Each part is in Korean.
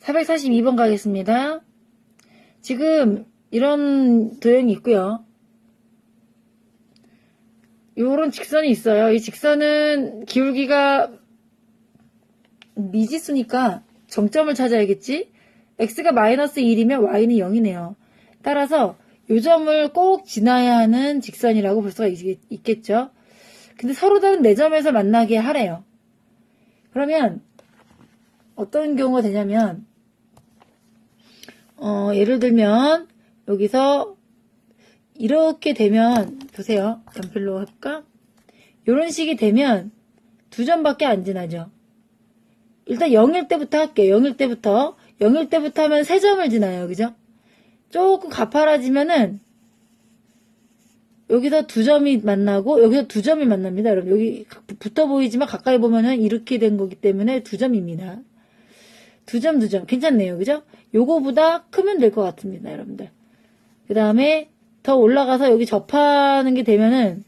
442번 가겠습니다. 지금 이런 도형이 있고요. 요런 직선이 있어요. 이 직선은 기울기가 미지수니까 정점을 찾아야겠지? x가 마이너스 1이면 y는 0이네요. 따라서 요 점을 꼭 지나야 하는 직선이라고 볼 수가 있, 있겠죠? 근데 서로 다른 4점에서 만나게 하래요. 그러면 어떤 경우가 되냐면 어, 예를 들면 여기서 이렇게 되면 보세요. 연필로 할까? 이런 식이 되면 두 점밖에 안 지나죠. 일단 0일 때부터 할게요. 0일 때부터 0일 때부터 하면 세 점을 지나요. 그죠? 조금 가파라지면은 여기서 두 점이 만나고 여기서 두 점이 만납니다. 여러분 여기 붙어 보이지만 가까이 보면은 이렇게 된 거기 때문에 두 점입니다. 두 점, 두 점. 괜찮네요. 그죠? 요거보다 크면 될 것 같습니다. 여러분들. 그 다음에 더 올라가서 여기 접하는 게 되면은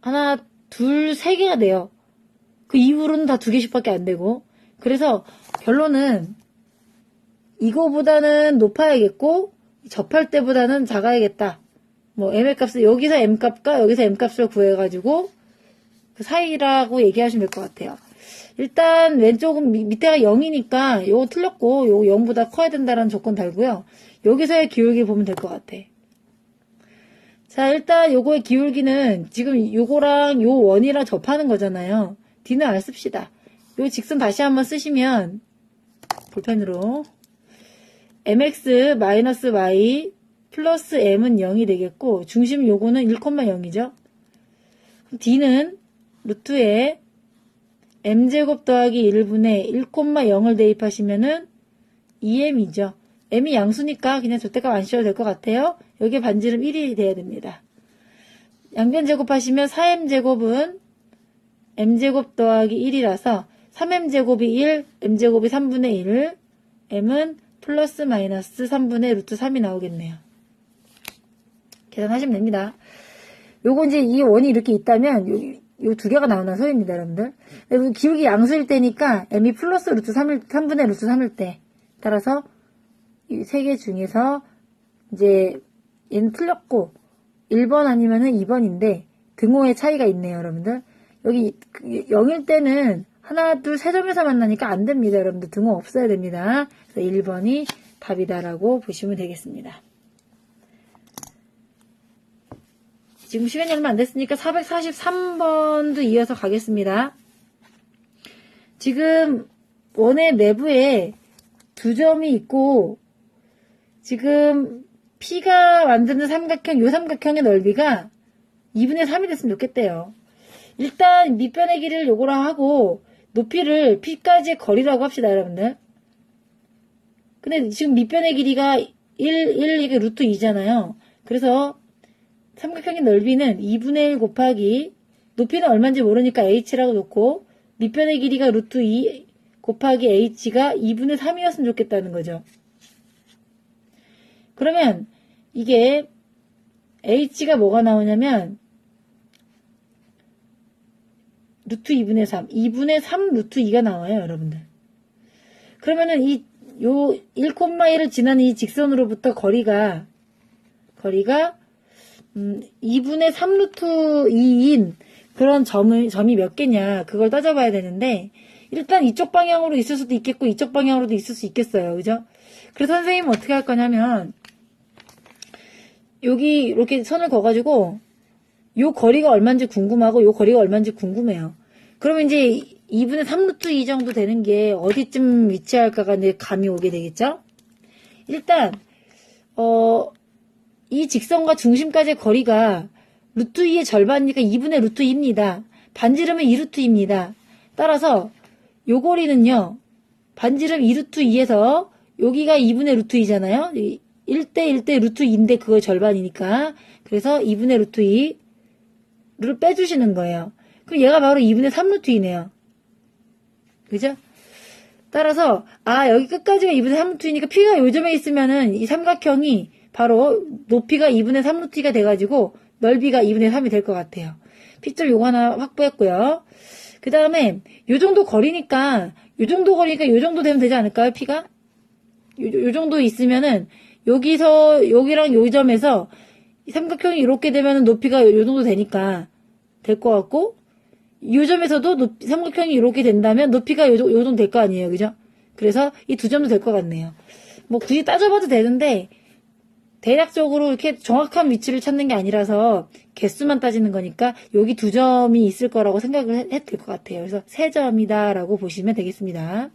하나, 둘, 세 개가 돼요. 그 이후로는 다 두 개씩밖에 안 되고. 그래서 결론은 이거보다는 높아야겠고 접할 때보다는 작아야겠다. 뭐 m의 값을 여기서 m 값과 여기서 m 값을 구해가지고 그 사이라고 얘기하시면 될 것 같아요. 일단 왼쪽은 밑- 밑에가 0이니까 요거 틀렸고 요거 0보다 커야 된다는 조건 달고요. 여기서의 기울기 보면 될 것 같아. 자 일단 요거의 기울기는 지금 요거랑 요 원이랑 접하는 거잖아요. D는 알 씁시다. 요 직선 다시 한번 쓰시면 볼펜으로 mx 마이너스 y 플러스 m은 0이 되겠고 중심 요거는 1,0이죠. d는 루트에 m제곱 더하기 1분의 1,0을 대입하시면은 2m이죠. m이 양수니까 그냥 절대값 안 씌워도 될 것 같아요. 여기에 반지름 1이 돼야 됩니다. 양변 제곱하시면 4m제곱은 m제곱 더하기 1이라서 3m제곱이 1, m제곱이 3분의 1, m은 플러스 마이너스 3분의 루트 3이 나오겠네요. 계산하시면 됩니다. 요거 이제 이 원이 이렇게 있다면 요 두 개가 나오는 소리입니다, 여러분들. 여기 기울기 양수일 때니까 m이 플러스 루트 3일, 3분의 루트 3일 때. 따라서 이 세 개 중에서 이제 얘는 틀렸고 1번 아니면은 2번인데 등호의 차이가 있네요, 여러분들. 여기 0일 때는 하나, 둘, 세 점에서 만나니까 안 됩니다, 여러분들. 등호 없어야 됩니다. 그래서 1번이 답이다라고 보시면 되겠습니다. 지금 시간이 얼마 안 됐으니까 443번도 이어서 가겠습니다. 지금 원의 내부에 두 점이 있고 지금 P가 만드는 삼각형, 요 삼각형의 넓이가 2분의 3이 됐으면 좋겠대요. 일단 밑변의 길이를 요거랑 하고 높이를 P까지의 거리라고 합시다, 여러분들. 근데 지금 밑변의 길이가 1, 1, 이게 루트 2잖아요. 그래서 삼각형의 넓이는 2분의 1 곱하기 높이는 얼마인지 모르니까 h라고 놓고 밑변의 길이가 루트 2 곱하기 h가 2분의 3이었으면 좋겠다는 거죠. 그러면 이게 h가 뭐가 나오냐면 루트 2분의 3, 2분의 3 루트 2가 나와요, 여러분들. 그러면은 이, 요 1,1을 지나는 이 직선으로부터 거리가, 거리가, 음, 2분의 3 루트 2인 그런 점을, 점이 몇 개냐, 그걸 따져봐야 되는데, 일단 이쪽 방향으로 있을 수도 있겠고, 이쪽 방향으로도 있을 수 있겠어요. 그죠? 그래서 선생님은 어떻게 할 거냐면, 여기 이렇게 선을 그어가지고, 요 거리가 얼마인지 궁금하고 요 거리가 얼마인지 궁금해요. 그러면 이제 2분의 3루트 2 정도 되는 게 어디쯤 위치할까가 이제 감이 오게 되겠죠? 일단 어, 이 직선과 중심까지의 거리가 루트 2의 절반이니까 2분의 루트 2입니다. 반지름은 2루트입니다. 따라서 요 거리는요. 반지름 2루트 2에서 여기가 2분의 루트 2잖아요. 1대 1대 루트 2인데 그거의 절반이니까. 그래서 2분의 루트 2를 빼주시는 거예요. 그럼 얘가 바로 2분의 3 루트이네요. 그죠? 따라서 아 여기 끝까지가 2분의 3 루트이니까 P가 요 점에 있으면은 이 삼각형이 바로 높이가 2분의 3루트가 돼가지고 넓이가 2분의 3이 될 것 같아요. P점 요거 하나 확보했고요. 그 다음에 요 정도 거리니까 요 정도 거리니까 요 정도 되면 되지 않을까요, 피가? 요, 요 정도 있으면은, 여기서, 여기랑 요 점에서, 이 삼각형이 이렇게 되면은 높이가 요, 요 정도 되니까, 될 것 같고, 요 점에서도 높- 삼각형이 이렇게 된다면 높이가 요, 정- 요 정도 될 거 아니에요, 그죠? 그래서 이 두 점도 될 것 같네요. 뭐 굳이 따져봐도 되는데, 대략적으로 이렇게 정확한 위치를 찾는 게 아니라서 개수만 따지는 거니까 여기 두 점이 있을 거라고 생각을 해도 될 것 같아요. 그래서 세 점이다라고 보시면 되겠습니다.